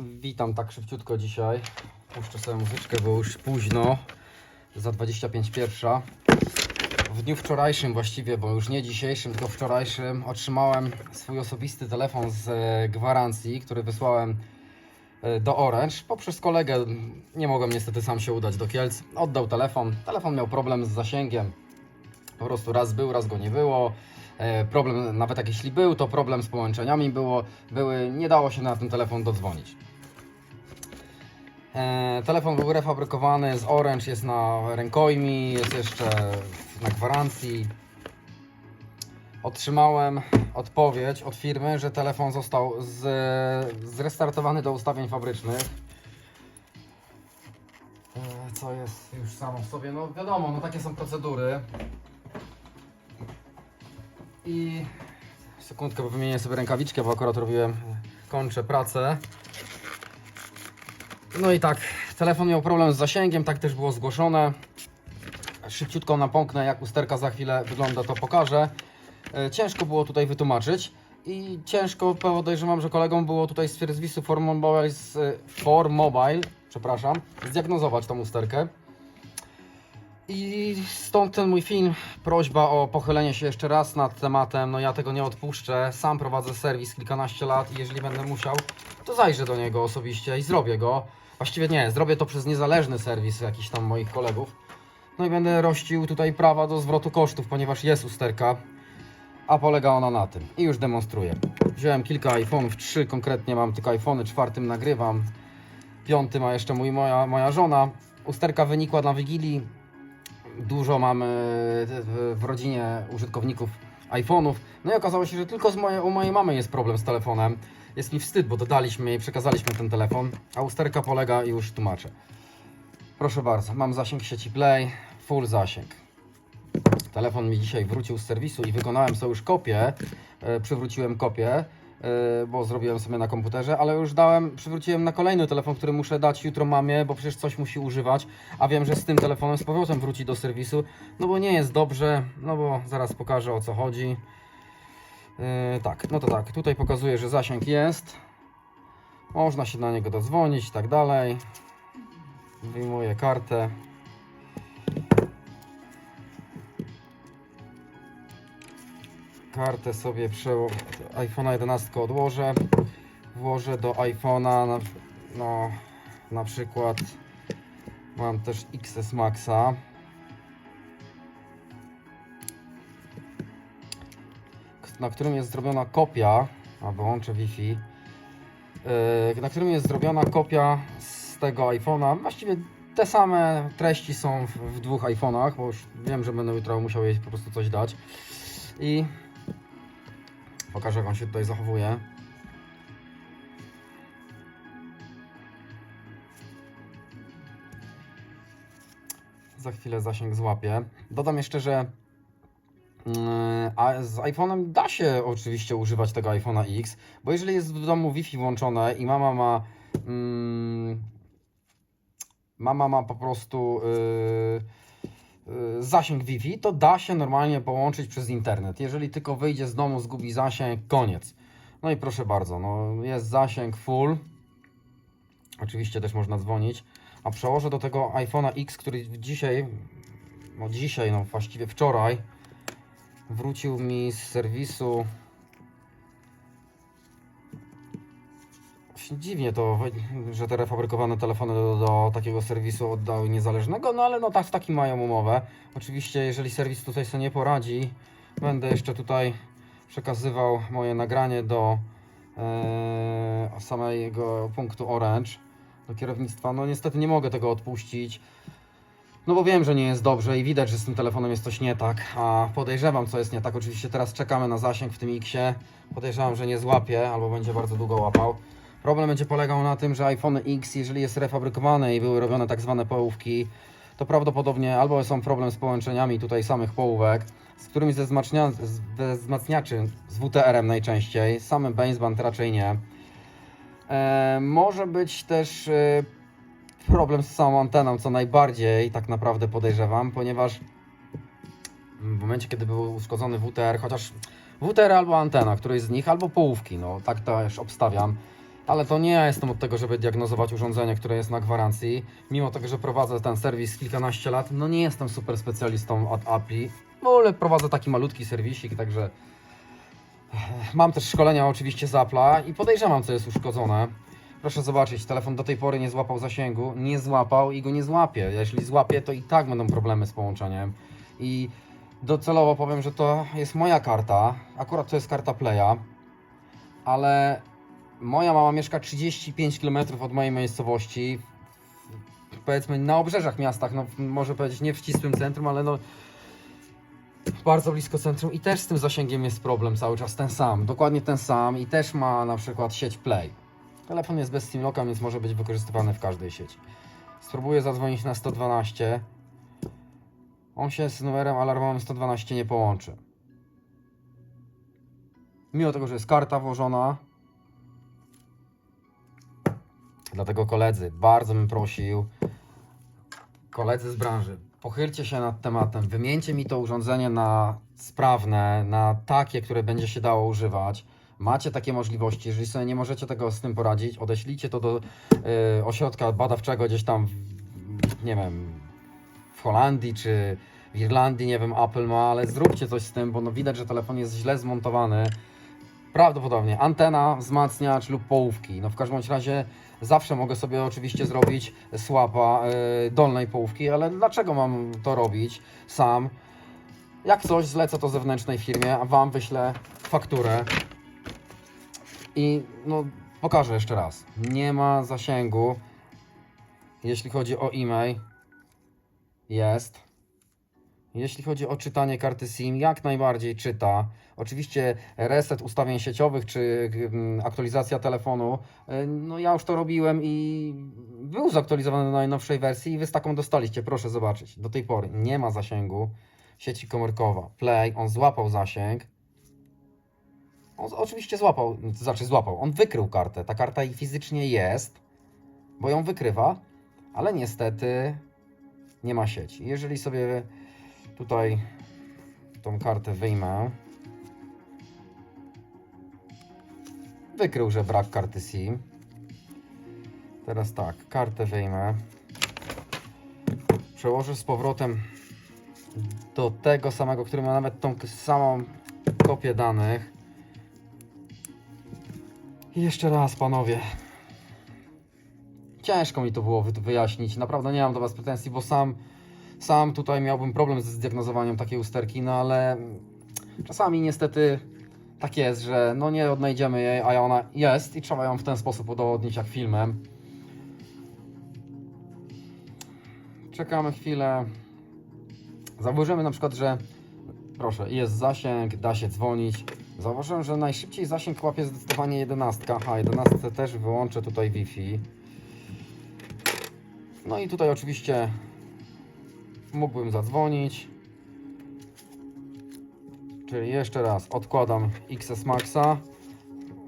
Witam tak szybciutko dzisiaj. Puszczę sobie muzyczkę, bo już późno. Za 25 pierwsza. W dniu wczorajszym właściwie, bo już nie dzisiejszym, tylko wczorajszym otrzymałem swój osobisty telefon z e, gwarancji, który wysłałem e, do Orange. Poprzez kolegę nie mogłem niestety sam się udać do Kielc. Oddał telefon. Telefon miał problem z zasięgiem. Po prostu raz był, raz go nie było. E, Problem, nawet jak jeśli był, to problem z połączeniami było, były, nie dało się na ten telefon dodzwonić. E, telefon był refabrykowany z Orange, jest na rękojmi, jest jeszcze na gwarancji. Otrzymałem odpowiedź od firmy, że telefon został z, zrestartowany do ustawień fabrycznych. E, Co jest już samo w sobie, no wiadomo, no takie są procedury. I sekundkę, bo wymienię sobie rękawiczkę, bo akurat robiłem, kończę pracę. No i tak, telefon miał problem z zasięgiem, tak też było zgłoszone. Szybciutko napomknę, jak usterka za chwilę wygląda, to pokażę. E, Ciężko było tutaj wytłumaczyć i ciężko, podejrzewam, że kolegom było tutaj z serwisu For For Mobile przepraszam, zdiagnozować tą usterkę. I stąd ten mój film, prośba o pochylenie się jeszcze raz nad tematem, no ja tego nie odpuszczę, sam prowadzę serwis kilkanaście lat i jeżeli będę musiał, to zajrzę do niego osobiście i zrobię go. Właściwie nie, zrobię to przez niezależny serwis jakichś tam moich kolegów. No i będę rościł tutaj prawa do zwrotu kosztów, ponieważ jest usterka, a polega ona na tym. I już demonstruję. Wziąłem kilka iPhone'ów, trzy konkretnie mam tylko iPhony, czwartym nagrywam, piąty ma jeszcze mój, moja, moja żona. Usterka wynikła na Wigilii, dużo mamy w- w rodzinie użytkowników iPhone'ów. No i okazało się, że tylko z moje, u mojej mamy jest problem z telefonem. Jest mi wstyd, bo dodaliśmy jej, przekazaliśmy ten telefon, a usterka polega już tłumaczę. Proszę bardzo, mam zasięg sieci Play, full zasięg. Telefon mi dzisiaj wrócił z serwisu i wykonałem sobie już kopię, e, przywróciłem kopię, e, bo zrobiłem sobie na komputerze, ale już dałem, przywróciłem na kolejny telefon, który muszę dać jutro mamie, bo przecież coś musi używać, a wiem, że z tym telefonem z powrotem wróci do serwisu, no bo nie jest dobrze, no bo zaraz pokażę o co chodzi. E, tak, no to tak, tutaj pokazuje, że zasięg jest, można się na niego dodzwonić i tak dalej. Wyjmuję kartę. Kartę sobie przeło... iPhone'a 11 odłożę. Włożę do iPhone'a na, no, na przykład mam też XS Maxa. Na którym jest zrobiona kopia, a wyłączę Wi-Fi, yy, na którym jest zrobiona kopia z tego iPhone'a. Właściwie te same treści są w, w dwóch iPhone'ach, bo już wiem, że będę jutro musiał jej po prostu coś dać. I pokażę, jak on się tutaj zachowuje. Za chwilę zasięg złapię. Dodam jeszcze, że Yy, A z iPhone'em da się oczywiście używać tego iPhone'a X, bo jeżeli jest w domu Wi-Fi włączone i mama ma. Mm, mama ma po prostu yy, zasięg Wi-Fi, to da się normalnie połączyć przez internet. Jeżeli tylko wyjdzie z domu, zgubi zasięg, koniec. No i proszę bardzo, no jest zasięg full. Oczywiście też można dzwonić. A przełożę do tego iPhone'a X, który dzisiaj, no dzisiaj, no właściwie wczoraj, wrócił mi z serwisu. Dziwnie to, że te refabrykowane telefony do, do takiego serwisu oddały niezależnego, no ale no tak, taki mają umowę. Oczywiście, jeżeli serwis tutaj sobie nie poradzi, będę jeszcze tutaj przekazywał moje nagranie do e, samego punktu Orange, do kierownictwa. No niestety nie mogę tego odpuścić. No bo wiem, że nie jest dobrze i widać, że z tym telefonem jest coś nie tak, a podejrzewam, co jest nie tak. Oczywiście teraz czekamy na zasięg w tym X-ie. Podejrzewam, że nie złapie albo będzie bardzo długo łapał. Problem będzie polegał na tym, że iPhone X, jeżeli jest refabrykowane i były robione tak zwane połówki, to prawdopodobnie albo są problem z połączeniami tutaj samych połówek, z którymi ze, wzmacnia, z ze wzmacniaczy, z WTR-em najczęściej, samym baseband raczej nie. E, może być też e, problem z samą anteną, co najbardziej tak naprawdę podejrzewam, ponieważ w momencie, kiedy był uszkodzony WTR, chociaż WTR albo antena, któryś z nich, albo połówki, no tak też obstawiam, Ale to nie ja jestem od tego, żeby diagnozować urządzenie, które jest na gwarancji. Mimo tego, że prowadzę ten serwis kilkanaście lat, no nie jestem super specjalistą od Appli. No ale prowadzę taki malutki serwisik, także mam też szkolenia oczywiście z Apple'a i podejrzewam, co jest uszkodzone. Proszę zobaczyć, telefon do tej pory nie złapał zasięgu, nie złapał i go nie złapie. Jeśli złapie, to i tak będą problemy z połączeniem. I docelowo powiem, że to jest moja karta. Akurat to jest karta Playa, ale moja mama mieszka 35 km od mojej miejscowości. Powiedzmy na obrzeżach miastach, no może powiedzieć nie w ścisłym centrum, ale no bardzo blisko centrum i też z tym zasięgiem jest problem cały czas ten sam, dokładnie ten sam i też ma na przykład sieć Play. Telefon jest bez SIM-locka, więc może być wykorzystywany w każdej sieci. Spróbuję zadzwonić na 112. On się z numerem alarmowym 112 nie połączy. Mimo tego, że jest karta włożona. Dlatego koledzy, bardzo bym prosił, koledzy z branży, pochylcie się nad tematem, wymieńcie mi to urządzenie na sprawne, na takie, które będzie się dało używać. Macie takie możliwości, jeżeli sobie nie możecie tego z tym poradzić, odeślijcie to do y, ośrodka badawczego gdzieś tam, w, nie wiem, w Holandii czy w Irlandii, nie wiem, Apple ma, ale zróbcie coś z tym, bo no widać, że telefon jest źle zmontowany. Prawdopodobnie antena, wzmacniacz lub połówki. No w każdym razie zawsze mogę sobie oczywiście zrobić słapa y, dolnej połówki, ale dlaczego mam to robić sam? Jak coś, zlecę to zewnętrznej firmie, a Wam wyślę fakturę. I no, pokażę jeszcze raz. Nie ma zasięgu, jeśli chodzi o e-mail. Jest. Jeśli chodzi o czytanie karty SIM, jak najbardziej czyta. Oczywiście reset ustawień sieciowych czy aktualizacja telefonu, y, no ja już to robiłem i był zaktualizowany do najnowszej wersji i wy z taką dostaliście, proszę zobaczyć. Do tej pory nie ma zasięgu. Sieci komórkowa, Play, on złapał zasięg. On oczywiście złapał, to znaczy złapał, on wykrył kartę. Ta karta i fizycznie jest, bo ją wykrywa, ale niestety nie ma sieci. Jeżeli sobie tutaj tą kartę wyjmę, wykrył, że brak karty SIM. Teraz tak, kartę wyjmę, przełożę z powrotem do tego samego, który ma nawet tą samą kopię danych. I jeszcze raz, panowie. Ciężko mi to było wy- wyjaśnić. Naprawdę nie mam do Was pretensji, bo sam, sam tutaj miałbym problem ze zdiagnozowaniem takiej usterki, no ale czasami niestety tak jest, że no nie odnajdziemy jej, a ona jest i trzeba ją w ten sposób udowodnić jak filmem. Czekamy chwilę. Zauważymy na przykład, że proszę, jest zasięg, da się dzwonić. Zauważyłem, że najszybciej zasięg łapie zdecydowanie 11. Aha, 11 też wyłączę tutaj Wi-Fi. No i tutaj oczywiście mógłbym zadzwonić. Czyli jeszcze raz odkładam XS Maxa.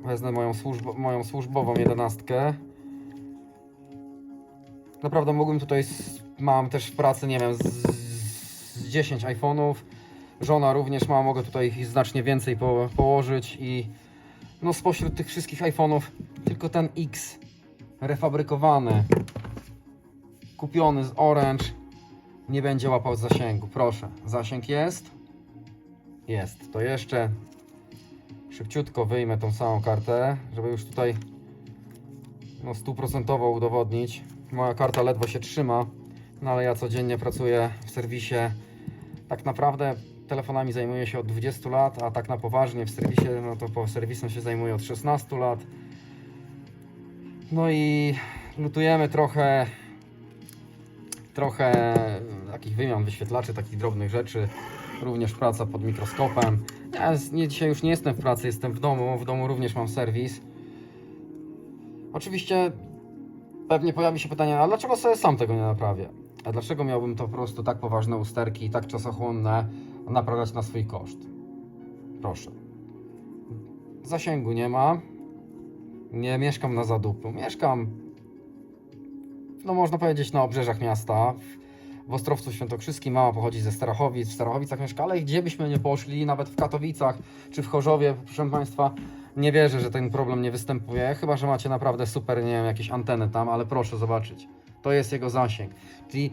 Wezmę moją, służb moją służbową 11. Naprawdę mógłbym tutaj, mam też w pracy, nie wiem, z, z 10 iPhone'ów. Żona również ma, mogę tutaj znacznie więcej po, położyć i no spośród tych wszystkich iPhone'ów tylko ten X refabrykowany, kupiony z Orange nie będzie łapał zasięgu. Proszę, zasięg jest? Jest. To jeszcze szybciutko wyjmę tą samą kartę, żeby już tutaj no stuprocentowo udowodnić. Moja karta ledwo się trzyma, no ale ja codziennie pracuję w serwisie. Tak naprawdę telefonami zajmuję się od 20 lat, a tak na poważnie w serwisie, no to po serwisem się zajmuję od 16 lat. No i lutujemy trochę trochę takich wymian wyświetlaczy, takich drobnych rzeczy. Również praca pod mikroskopem. Ja nie, dzisiaj już nie jestem w pracy, jestem w domu. W domu również mam serwis. Oczywiście pewnie pojawi się pytanie, a dlaczego sobie sam tego nie naprawię? A dlaczego miałbym to po prostu tak poważne usterki i tak czasochłonne naprawiać na swój koszt? Proszę. Zasięgu nie ma. Nie mieszkam na zadupu. Mieszkam, no można powiedzieć, na obrzeżach miasta. W- Ostrowcu Świętokrzyskim mama pochodzi ze Starachowic, w Starachowicach mieszka, ale gdzie byśmy nie poszli, nawet w Katowicach czy w Chorzowie, proszę Państwa, nie wierzę, że ten problem nie występuje, chyba że macie naprawdę super, nie wiem, jakieś anteny tam, ale proszę zobaczyć. To jest jego zasięg. Czyli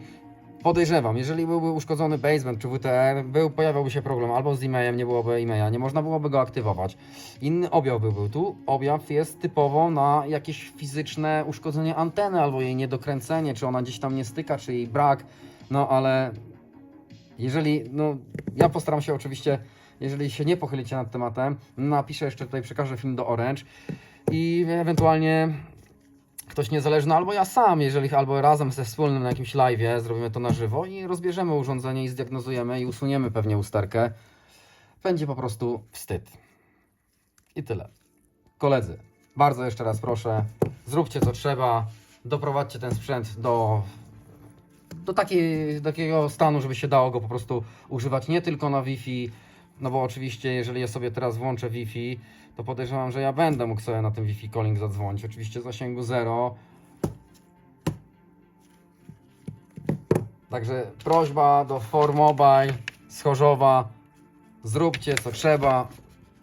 podejrzewam, jeżeli byłby uszkodzony basement czy WTR, był, pojawiałby się problem albo z e-mailem, nie byłoby e-maila, nie można byłoby go aktywować. Inny objaw by był tu. Objaw jest typowo na jakieś fizyczne uszkodzenie anteny albo jej niedokręcenie, czy ona gdzieś tam nie styka, czy jej brak. No ale jeżeli, no ja postaram się oczywiście, jeżeli się nie pochylicie nad tematem, napiszę jeszcze tutaj, przekażę film do Orange i ewentualnie ktoś niezależny, albo ja sam, jeżeli albo razem ze wspólnym na jakimś live'ie zrobimy to na żywo i rozbierzemy urządzenie i zdiagnozujemy i usuniemy pewnie usterkę. Będzie po prostu wstyd. I tyle. Koledzy, bardzo jeszcze raz proszę, zróbcie co trzeba, doprowadźcie ten sprzęt do, do takiego stanu, żeby się dało go po prostu używać nie tylko na Wi-Fi, no bo oczywiście jeżeli ja sobie teraz włączę Wi-Fi, to podejrzewam, że ja będę mógł sobie na tym Wi-Fi calling zadzwonić. Oczywiście zasięgu 0. Także prośba do 4Mobile z Chorzowa, zróbcie co trzeba.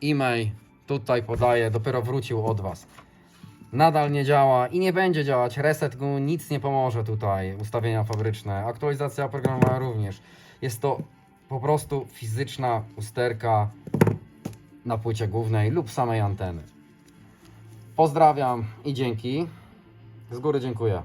E-mail tutaj podaję, dopiero wrócił od Was. Nadal nie działa i nie będzie działać. Reset go nic nie pomoże tutaj. Ustawienia fabryczne, aktualizacja oprogramowania również. Jest to po prostu fizyczna usterka na płycie głównej lub samej anteny. Pozdrawiam i dzięki. Z góry dziękuję.